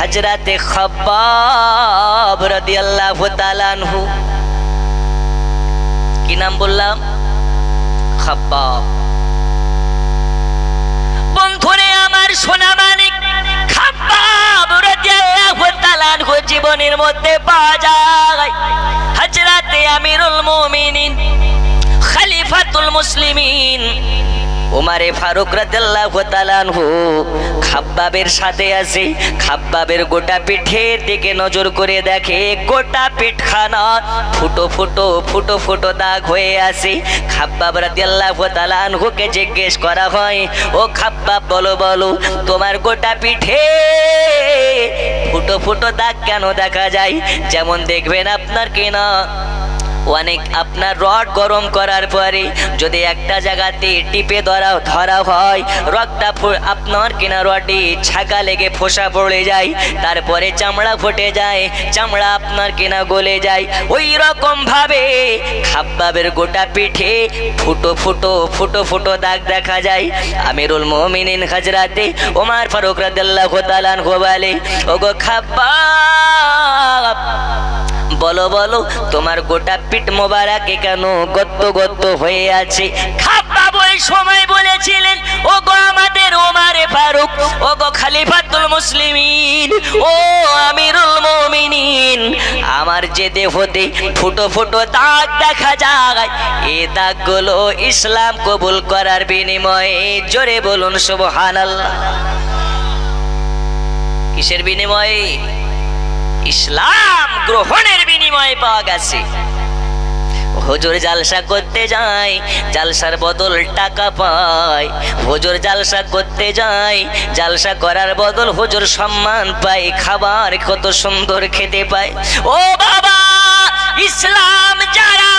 হজরতে খব্বাব রাদিয়াল্লাহু তাআলা আনহু। কি নাম বললাম? খব্বাব। বন্ধুরে, আমার সোনা মানিক খাব্বাব রাদিয়াল্লাহু তাআলা আনহু জীবনের মধ্যে পাওয়া যায়। হযরতে আমিরুল মুমিনিন, খলিফাতুল মুসলিমিন উমারে ফারুক আনহু, খাব্বাবের সাথে আছে। খাব্বাবের গোটা পিঠের দিকে নজর করে দেখে, গোটা পিঠখানা ফুটো ফুটো ফুটো ফুটো দাগ হয়ে আছে। খাব্বাব আনহুকে জিজ্ঞেস করা হয়, ও খাব্বাব, বলো বলো, তোমার গোটা পিঠে ফুটো ফুটো দাগ কেন দেখা যায়? যেমন দেখবেন আপনার কিনা। অনেক আপনার রড গরম করার পরে যদি একটা জায়গাতে টিপে ধরা ধরা হয়, রডটা আপনার কিনা রডে ছাকা লেগে ফোসা পড়ে যায়, তারপরে চামড়া ফুটে যায়, চামড়া আপনার কিনা গলে যায়। ওই রকম ভাবে খাব্বাবের গোটা পিঠে ফুটো ফুটো ফুটো ফুটো দাগ দেখা যায়। আমিরুল মুমিনিন হাজরাতে ওমার ফারুক রাদিয়াল্লাহু তাআলা আনহু বলে, ওগো খাব্বাব বলো বলো, তোমার গোটা পিঠ মোবারকে কেন গত্ত গত্ত হয়ে আছে। খাপ্পা ওই সময় বলেছিলেন ও গো আমাদের ওমারে ফারুক ও গো খালিফাতুল মুসলিমিন, ও আমিরুল মুমিনিন। আমার যে দেহতে ফুটো ফুটো দাগ দেখা যায়, এ দাগগুলো ইসলাম কবুল করার বিনিময়ে জোরে বলুন, সুবহানাল্লাহ। কিসের বিনিময়ে? ইসলাম গ্রহণের বিনিময়ে পাওয়া গেছে। হজুর জালসা করতে যায়, জালসার বদল টাকা পায়। হজুর জালসা করতে যায়, জালসা করার বদল হজুর সম্মান পায়, খাবার কত সুন্দর খেতে পায়। ও বাবা, ইসলাম যারা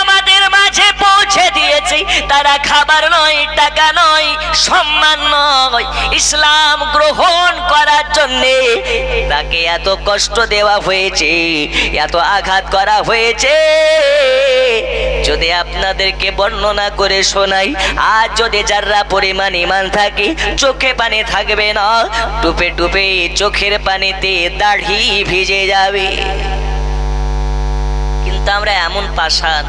মাঝে পৌঁছে দিয়েছে। তারা খাবার নয়, টাকা নয়, সম্মান নয়। ইসলাম গ্রহণ করার জন্যে তাকে এত কষ্ট দেওয়া হয়েছে, এত আঘাত করা হয়েছে। যদি আপনাদেরকে বর্ণনা করে শোনাই, আর যদি যারা পরিমাণ ইমান থাকে, চোখে পানি থাকবে না, টুপে টুপে চোখের পানিতে দাড়ি ভিজে যাবে। কিন্তু আমরা এমন পাষাণ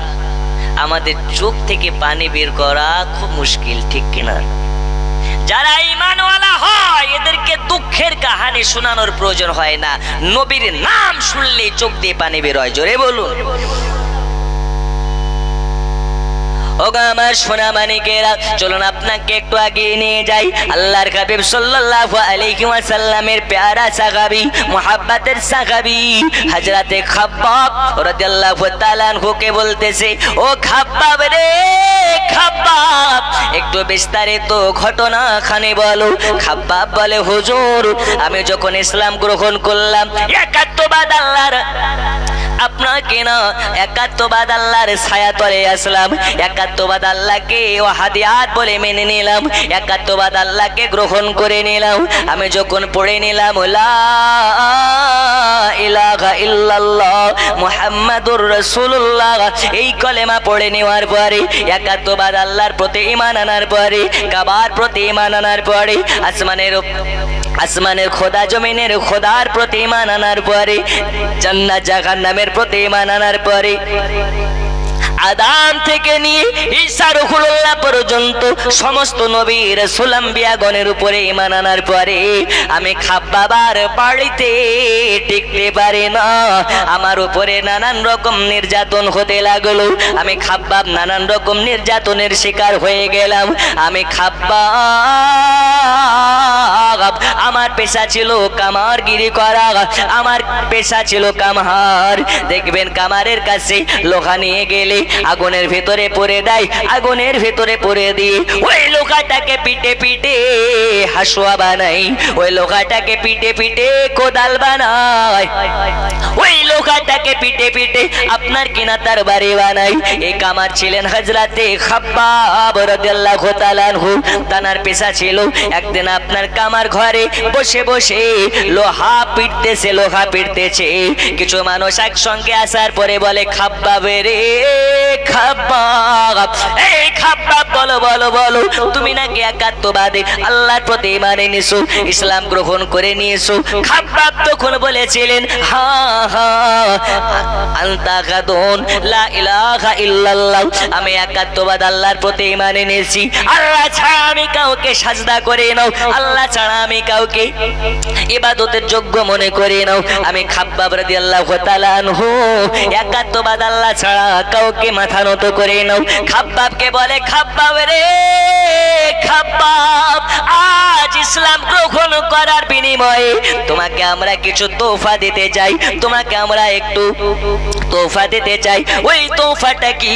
আমাদের চোখ থেকে পানি বের করা খুব মুশকিল, ঠিক কিনা? যারা ইমানওয়ালা হয়, এদেরকে দুঃখের কাহানি শোনানোর প্রয়োজন হয় না। নবীর নাম শুনলে চোখ দিয়ে পানি বের হয়। জোরে বলুন। আমার সোনা মানিকেরা চলুন আপনাকে একটু আগিয়ে নিয়ে যাই। আল্লাহর হাবিব সাল্লাল্লাহু আলাইহি ওয়াসাল্লামের প্যারা সাহাবী মুহাব্বতের সাহাবী হযরতে খাব্বাব রাদিয়াল্লাহু তাআলা আনহুকে বলতেছে, ও খাব্বাব রে, খাব্বাব, একটু বিস্তারিত ঘটনা খানে বলো। খাব্বাব বলে, হুজুর, আমি যখন ইসলাম গ্রহণ করলাম একাত্মবাদ আল্লাহর আপনাকে না, একাত্মবাদ আল্লাহর ছায়া তলে আসলাম। একাত্মবাদ আল্লাহকে ও হাদিয়াত বলে মেনে নিলাম। একাত্মবাদ আল্লাহকে গ্রহণ করে নিলাম। আমি যখন পড়ে নিলাম, লা ইলাহা ইল্লাল্লাহ এই কলেমা পড়ে নেওয়ার পরে, একাত্মবাদ আল্লাহর প্রতি ঈমান আনার পরে, কাবার প্রতি ঈমান আনার পরে, আসমানের আসমানের খোদা, জমিনের খোদার প্রতি ঈমান আনার পরে, জান্নাত জাহান্নামের প্রতি আনার পরে আদাম থেকে নিয়ে ঈসা রুহুল্লাহ পর্যন্ত সমস্ত নবীর সুলাম্বিয়াগণের উপরে ইমান আনার পরে আমি খাব্বাবার বাড়িতে টিকতে পারি না। আমার উপরে নানান রকম নির্যাতন হতে লাগল। আমি খাব্বাব নানান রকম নির্যাতনের শিকার হয়ে গেলাম। আমি খাব্বাব আমার পেশা ছিল কামার গিরি করা। আমার পেশা ছিল কামার। দেখবেন কামারের কাছে লোহা নিয়ে গেলে আগুনের ভেতরে পড়ে দেয়। আগুনের ভেতরে পড়ে দিই ওই লোহাটাকে পিটে পিটে হাসুয়া বানাই। ওই লোহাটাকে পিটে পিটে কোদাল বানাই। ওই লোহাটাকে পিটে পিটে আপনার কিনা তার বাড়ি বানাই। এই কামার ছিলেন হজরতে খাব্বাব রাদিয়াল্লাহু তাআলা তানার পেশা ছিল একদিন আপনার কামার ঘরে বসে বসে লোহা পিটতেছে লোহা পিটতেছে। কিছু মানুষ একসঙ্গে আসার পরে বলে, খাব্বাবে রে, খাব্বাব, এই খাব্বাব বলো বলো বলো, তুমি নাকি একাত্মবাদী? আল্লাহর প্রতি মানে নিছো ইসলাম গ্রহণ করে নিয়েছো। খাব্বাব তখন বলেছিলেন, হা হা, আন্তা গাদুন, লা ইলাহা ইল্লাল্লাহ। আমি একাত্মবাদ, আল্লাহর প্রতি মানে নিয়েছি আল্লাহ ছাড়া আমি কাউকে সাজদা করে নাও, আল্লাহ ছাড়া আমি কাউকে ইবাদতের যোগ্য মনে করে নাও। আমি খাব্বাব রাদিয়াল্লাহু তাআলা আনহু, একাত্মবাদ আল্লাহ ছাড়া কাউকে মাথা নত করে নাও। খাব্বাবকে বলে, খাব্বাব রে খাব্বাব আজ ইসলাম গ্রহণ করার বিনিময়ে তোমাকে আমরা কিছু তোফা দিতে চাই। তোমাকে আমরা একটু তোফা দিতে চাই। ওই তোফাটা কি?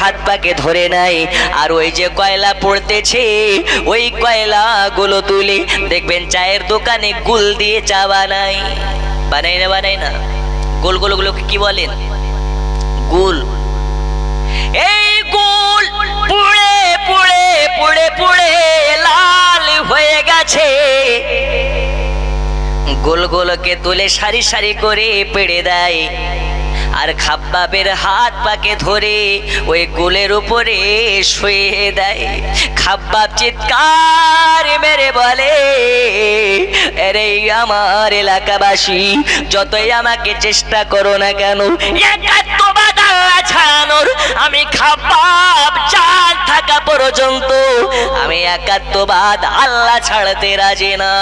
হাত পাকে ধরে নাই। আর ওই যে কয়লা পড়তেছে, ওই কয়লা গুলো তুলে দেখবেন চায়ের দোকানে গুল দিয়ে চা বানাই বানাই না বানাই না। গোল গোল গুলোকে কি বলেন? গুল। এই গুল পুড়ে পুড়ে পুড়ে পুড়ে লাল হয়ে গেছে। গোল গোলকে তুলে সারি সারি করে পেড়ে দেয়। আর খাব্বাবের হাত পাকে ধরে ওই গোলের উপরে শুয়ে দেয়। খাব্বাব চিৎকার মেরে বলে আরে আমার এলাকাবাসী, যতই আমাকে চেষ্টা করো না কেন একাত্মবাদ ছাড়ানোর আমি খাব্বাব চাল থাকা পর্যন্ত। আমি একাত্মবাদ আল্লাহ ছাড়তে রাজি না।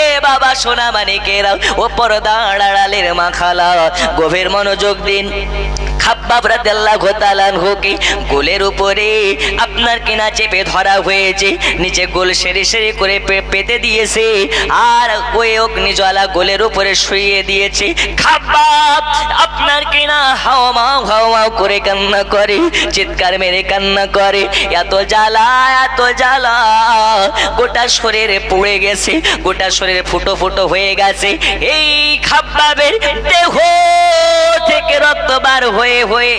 এ বাবা সোনা মানিকেরা ওপর দাঁড়ালের মাখালা গভীর মনোযোগ দিন। খাব্বাব রাদিয়াল্লাহু তাআলা আনহুকে গোলের উপরে আপনার কিনা চেপে ধরা হয়েছে, নিচে গোল সেরে সেরে করে পেতে দিয়েছে, আর ওই গোলের উপরে শুইয়ে দিয়েছে। আপনার কিনা হাওয়া মাও হাওয়া করে কান্না করে, চিৎকার মেরে কান্না করে। এত জ্বালা এত জ্বালা, গোটা শরীরে পুড়ে গেছে, গোটা শরীরে ফুটো ফুটো ফুটো হয়ে গেছে। এই খাব্বাবের দেহ থেকে রক্ত বার হয়ে হয়ে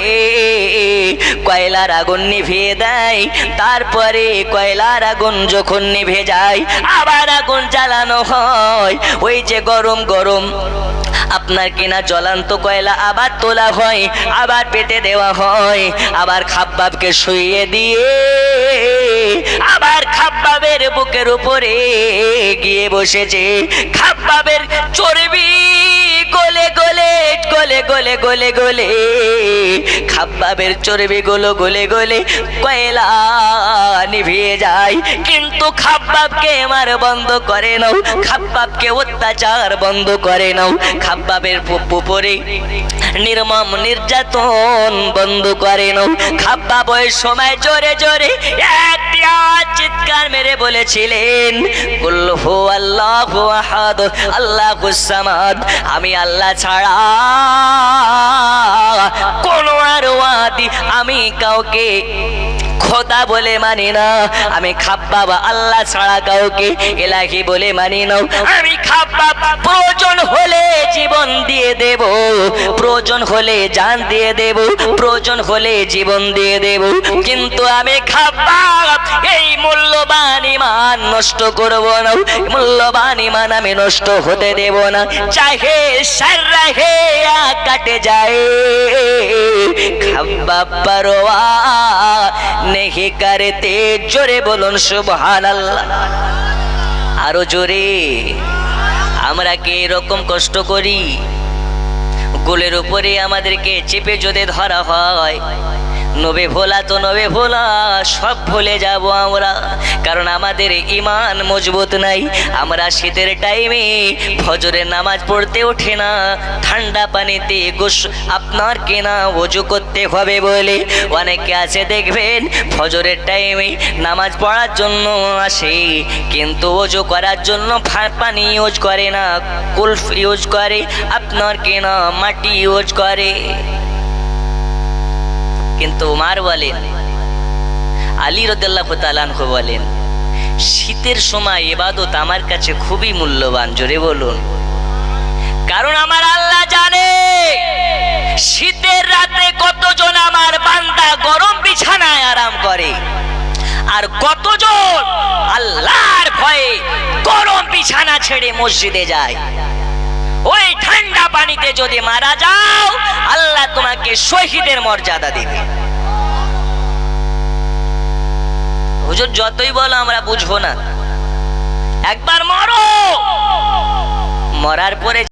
কয়লার আগুন নিভিয়ে দেয়। তারপরে কয়লার আগুন যখন নিভে যায়, আবার আগুন জ্বালানো হয়। ওই যে গরম গরম। আপনার কিনা জ্বলান্ত কয়লা আবার তোলা হয়, আবার পেতে দেওয়া হয়। আবার খাব্বাবকে শুইয়ে দিয়ে আবার খাব্বাবের বুকের উপরে গিয়ে বসেছে। খাব্বাবের চর্বি গলে গলে গলে গলে গলে গলে। খাব্বাবের চর্বি গুলো গলে গলে কয়লা নিভিয়ে যায়। কিন্তু খাব্বাবকে মার বন্ধ করে নাও, খাব্বাবকে অত্যাচার বন্ধ করে নাও। খাব্বাবের উপরে নির্মম নির্যাতন বন্ধ করে নাও। খাব্বাব ওই সময় জোরে জোরে একটি চিৎকার মেরে বলেছিলেন, কুল হু আল্লাহু আহাদ আল্লাহুস সামাদ, আমি আল্লাহ ছাড়া আর ওয়াদি আমি কাউকে খোদা বলে মানি না, আমি আল্লাহ ছাড়া কাউকে এলাহি বলে মানি না, আমি প্রয়োজন হলে জীবন দিয়ে দেব, প্রয়োজন হলে জান দিয়ে দেব, প্রয়োজন হলে জীবন দিয়ে দেব, কিন্তু আমি খাব্বাব এই মূল্যবান ইমান নষ্ট করব না। মূল্যবান ইমান আমি নষ্ট হতে দেব না। চাহে সারা হে কাটে যায়। খাব্বাব পারোয়া নেহি করতে জোরে বলুন সুবহানাল্লাহ। আরও জোরে। আমরা কি এরকম কষ্ট করি? গোলের উপরে আমাদেরকে চেপে যদি ধরা হয় নবে ভোলা তো নবে ভোলা, সব ভুলে যাব আমরা। কারণ আমাদের ইমান মজবুত নাই, আমরা শীতের টাইমে ফজরের নামাজ পড়তে ওঠে না। ঠান্ডা পানিতে গোস আপনার কেনা অজু করতে হবে বলে অনেকে আছে দেখবেন, ফজরের টাইমে নামাজ পড়ার জন্য আসে, কিন্তু অজু করার জন্য পানি ইউজ করে না, কুলফ ইউজ করে, আপনার কেনা মাটি ইউজ করে। কিন্তু উমার বলেন, আলী রদাল্লাহ তালানহু বলেন, শীতের সময় এবাদত আমার কাছে খুবই মূল্যবান, জোরে বলুন। কারণ আমার আল্লাহ জানে, শীতের রাতে কতজন আমার বান্দা গরম বিছানায় আরাম করে, আর কতজন আল্লাহর ভয়ে গরম বিছানা ছেড়ে মসজিদে যায়। ওই ঠান্ডা পানিতে যদি মারা যাও, আল্লাহ তোমাকে শহীদের মর্যাদা দিবে। হুজুর, যতই বলো আমরা বুঝব না। একবার মরো। মরার পরে